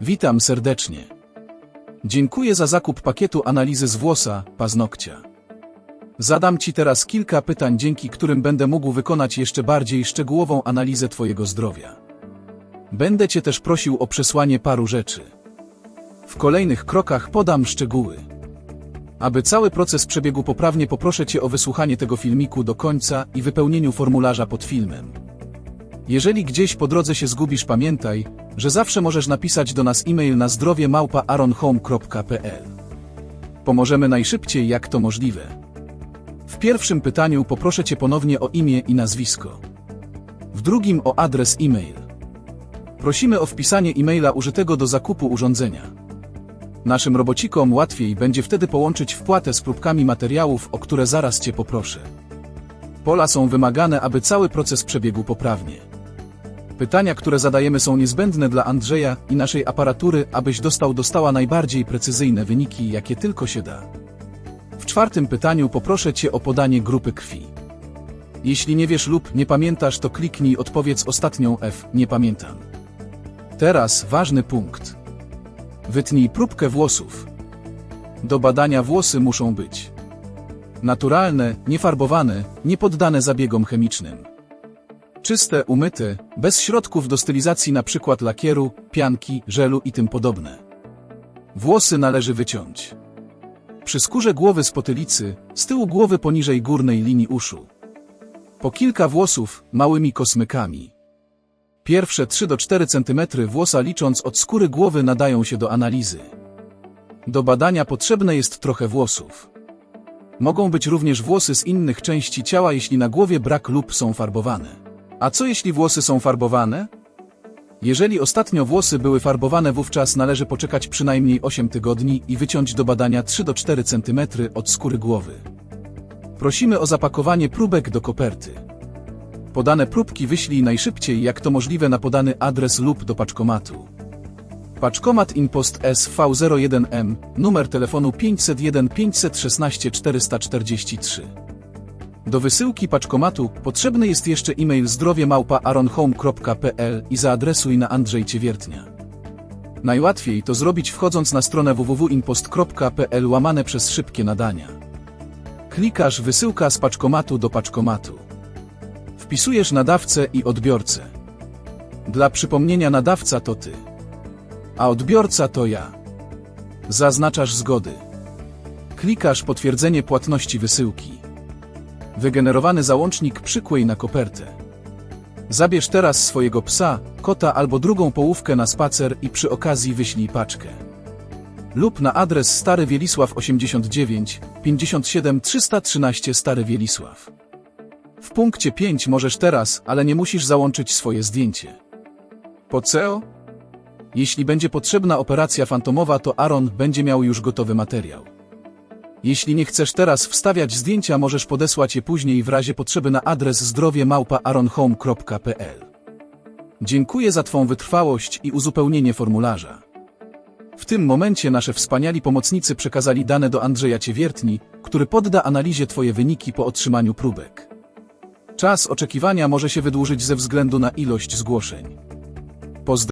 Witam serdecznie. Dziękuję za zakup pakietu analizy z włosa, paznokcia. Zadam Ci teraz kilka pytań, dzięki którym będę mógł wykonać jeszcze bardziej szczegółową analizę Twojego zdrowia. Będę Cię też prosił o przesłanie paru rzeczy. W kolejnych krokach podam szczegóły. Aby cały proces przebiegł poprawnie, poproszę Cię o wysłuchanie tego filmiku do końca i wypełnieniu formularza pod filmem. Jeżeli gdzieś po drodze się zgubisz, pamiętaj, że zawsze możesz napisać do nas e-mail na zdrowie małpa.aronhome.pl. Pomożemy najszybciej, jak to możliwe. W pierwszym pytaniu poproszę Cię ponownie o imię i nazwisko. W drugim o adres e-mail. Prosimy o wpisanie e-maila użytego do zakupu urządzenia. Naszym robocikom łatwiej będzie wtedy połączyć wpłatę z próbkami materiałów, o które zaraz Cię poproszę. Pola są wymagane, aby cały proces przebiegł poprawnie. Pytania, które zadajemy są niezbędne dla Andrzeja i naszej aparatury, abyś dostał dostała najbardziej precyzyjne wyniki, jakie tylko się da. W czwartym pytaniu poproszę Cię o podanie grupy krwi. Jeśli nie wiesz lub nie pamiętasz, to kliknij odpowiedz ostatnią F, nie pamiętam. Teraz ważny punkt. Wytnij próbkę włosów. Do badania włosy muszą być naturalne, niefarbowane, niepoddane zabiegom chemicznym. Czyste, umyte, bez środków do stylizacji np. lakieru, pianki, żelu i tym podobne. Włosy należy wyciąć. Przy skórze głowy z potylicy, z tyłu głowy poniżej górnej linii uszu. Po kilka włosów, małymi kosmykami. Pierwsze 3 do 4 cm włosa licząc od skóry głowy nadają się do analizy. Do badania potrzebne jest trochę włosów. Mogą być również włosy z innych części ciała, jeśli na głowie brak lub są farbowane. A co jeśli włosy są farbowane? Jeżeli ostatnio włosy były farbowane, wówczas należy poczekać przynajmniej 8 tygodni i wyciąć do badania 3 do 4 cm od skóry głowy. Prosimy o zapakowanie próbek do koperty. Podane próbki wyślij najszybciej jak to możliwe na podany adres lub do paczkomatu. Paczkomat Inpost SV01M, numer telefonu 501 516 443. Do wysyłki paczkomatu potrzebny jest jeszcze e-mail zdrowie małpa aronhome.pl i zaadresuj na Andrzej Ciewiertnia. Najłatwiej to zrobić wchodząc na stronę www.inpost.pl łamane przez szybkie nadania. Klikasz wysyłka z paczkomatu do paczkomatu. Wpisujesz nadawcę i odbiorcę. Dla przypomnienia nadawca to ty a odbiorca to ja. Zaznaczasz zgody. Klikasz potwierdzenie płatności wysyłki. Wygenerowany załącznik przyklej na kopertę. Zabierz teraz swojego psa, kota albo drugą połówkę na spacer i przy okazji wyślij paczkę. Lub na adres Stary Wielisław 89 57 313 Stary Wielisław. W punkcie 5 możesz teraz, ale nie musisz załączyć swoje zdjęcie. Po co? Jeśli będzie potrzebna operacja fantomowa, to Aaron będzie miał już gotowy materiał. Jeśli nie chcesz teraz wstawiać zdjęcia, możesz podesłać je później w razie potrzeby na adres zdrowie małpa.aronhome.pl. Dziękuję za Twą wytrwałość i uzupełnienie formularza. W tym momencie nasze wspaniali pomocnicy przekazali dane do Andrzeja Ciewiertni, który podda analizie Twoje wyniki po otrzymaniu próbek. Czas oczekiwania może się wydłużyć ze względu na ilość zgłoszeń.